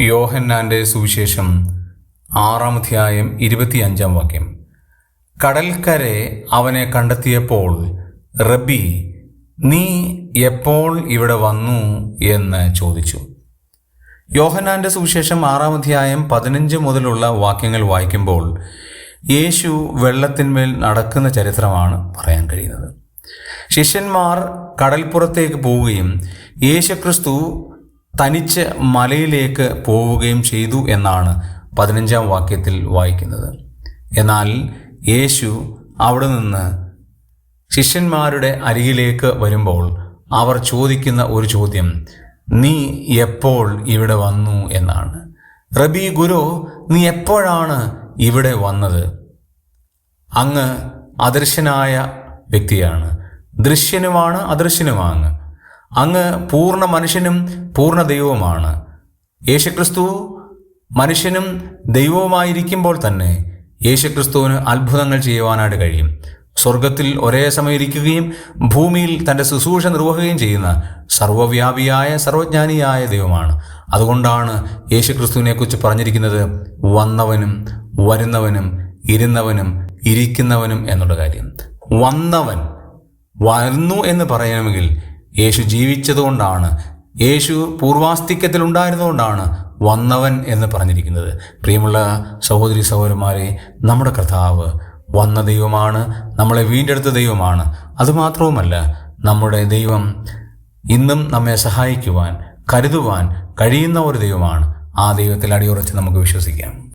യോഹന്നാന്റെ സുവിശേഷം ആറാം അധ്യായം ഇരുപത്തിയഞ്ചാം വാക്യം. കടൽക്കരെ അവനെ കണ്ടെത്തിയപ്പോൾ റബ്ബി നീ എപ്പോൾ ഇവിടെ വന്നു? എന്ന് ചോദിച്ചു. യോഹന്നാന്റെ സുവിശേഷം ആറാം അധ്യായം പതിനഞ്ച് മുതലുള്ള വാക്യങ്ങൾ വായിക്കുമ്പോൾ യേശു വെള്ളത്തിന്മേൽ നടക്കുന്ന ചരിത്രമാണ് പറയാൻ കഴിയുന്നത്. ശിഷ്യന്മാർ കടൽപ്പുറത്തേക്ക് പോവുകയും യേശുക്രിസ്തു തനിച്ച് മലയിലേക്ക് പോവുകയും ചെയ്തു എന്നാണ് പതിനഞ്ചാം വാക്യത്തിൽ വായിക്കുന്നത്. എന്നാൽ യേശു അവിടെ നിന്ന് ശിഷ്യന്മാരുടെ അരികിലേക്ക് വരുമ്പോൾ അവർ ചോദിക്കുന്ന ഒരു ചോദ്യം നീ എപ്പോൾ ഇവിടെ വന്നു? എന്നാണ്. റബി ഗുരു നീ എപ്പോഴാണ് ഇവിടെ വന്നത്? അങ്ങ് അദൃശ്യനായ വ്യക്തിയാണ്. ദൃശ്യനുമാണ് അദൃശ്യനുമാണ് അങ്ങ് പൂർണ മനുഷ്യനും പൂർണ ദൈവവുമാണ്. യേശുക്രിസ്തു മനുഷ്യനും ദൈവവുമായിരിക്കുമ്പോൾ തന്നെ യേശുക്രിസ്തുവിന് അത്ഭുതങ്ങൾ ചെയ്യുവാനായിട്ട് കഴിയും. സ്വർഗത്തിൽ ഒരേ സമയം ഇരിക്കുകയും ഭൂമിയിൽ തന്റെ ശുശ്രൂഷ നിർവഹിക്കുകയും ചെയ്യുന്ന സർവവ്യാപിയായ സർവജ്ഞാനിയായ ദൈവമാണ്. അതുകൊണ്ടാണ് യേശുക്രിസ്തുവിനെക്കുറിച്ച് പറഞ്ഞിരിക്കുന്നത് വന്നവനും വരുന്നവനും ഇരുന്നവനും ഇരിക്കുന്നവനും എന്നുള്ള കാര്യം. വന്നവൻ വരുന്നു എന്ന് പറയണമെങ്കിൽ യേശു ജീവിച്ചതുകൊണ്ടാണ് യേശു പൂർവാസ്തിക്യത്തിൽ ഉണ്ടായിരുന്നുകൊണ്ടാണ് വന്നവൻ എന്ന് പറഞ്ഞിരിക്കുന്നത്. പ്രിയമുള്ള സഹോദരി സഹോദരന്മാരെ നമ്മുടെ കർത്താവ് വന്ന ദൈവമാണ് നമ്മളെ വീണ്ടെടുത്ത ദൈവമാണ്. അതുമാത്രവുമല്ല നമ്മുടെ ദൈവം ഇന്നും നമ്മെ സഹായിക്കുവാൻ കരുതുവാൻ കഴിയുന്ന ഒരു ദൈവമാണ്. ആ ദൈവത്തിൽ അടിയുറച്ച് നമുക്ക് വിശ്വസിക്കാം.